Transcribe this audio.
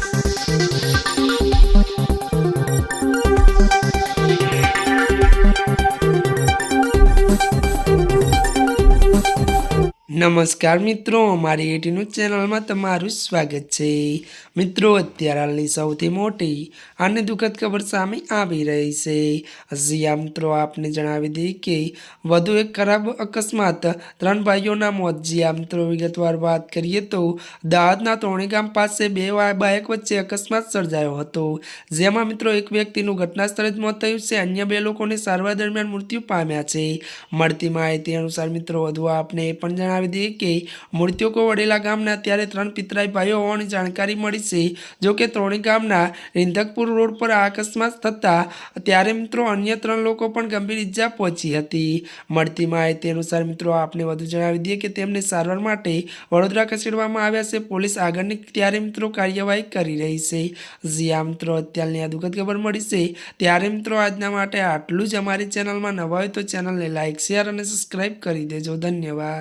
Thank નમસ્કાર મિત્રો, અમારી એટીનું ચેનલમાં તમારું સ્વાગત છે. મિત્રો, અત્યારે હાલની સૌથી મોટી અને દુઃખદ ખબર સામે આવી રહી છે. હજી મિત્રો, આપને જણાવી દઈએ કે વધુ એક ખરાબ અકસ્માત, ત્રણ ભાઈઓના મોત. જે મિત્રો, વિગતવાર વાત કરીએ તો દાહોદના ત્રણેય ગામ પાસે બે બાઇક વચ્ચે અકસ્માત સર્જાયો હતો. જેમાં, મિત્રો, એક વ્યક્તિનું ઘટના સ્થળે જ મોત થયું છે. અન્ય બે લોકોને સારવાર દરમિયાન મૃત્યુ પામ્યા છે. મળતી માહિતી અનુસાર, મિત્રો, વધુ આપને એ પણ જણાવી દઈએ કે મૃત્યુકો વડેલા ગામના ત્યારે ત્રણ પિતરાઈ ભાઈઓ હોવાની જાણકારી મળી છે. જો કે ત્રણેય ગામના રિંધકપુર રોડ પર આ અકસ્માત થતા ત્યારે મિત્રો અન્ય ત્રણ લોકો પણ ગંભીર ઈજા પહોંચી હતી. મળતી માહિતી અનુસાર મિત્રો આપને વધુ જણાવી દઈએ કે તેમને સારવાર માટે વડોદરા ખસેડવામાં આવ્યા છે. પોલીસ આગળની ત્યારે મિત્રો કાર્યવાહી કરી રહી છે. જ્યાં મિત્રો, અત્યારની આ દુઃખદ ખબર મળી છે. ત્યારે મિત્રો આજના માટે આટલું જ. અમારી ચેનલમાં નવા હોય તો ચેનલને લાઇક શેર અને સબસ્ક્રાઈબ કરી દેજો. ધન્યવાદ.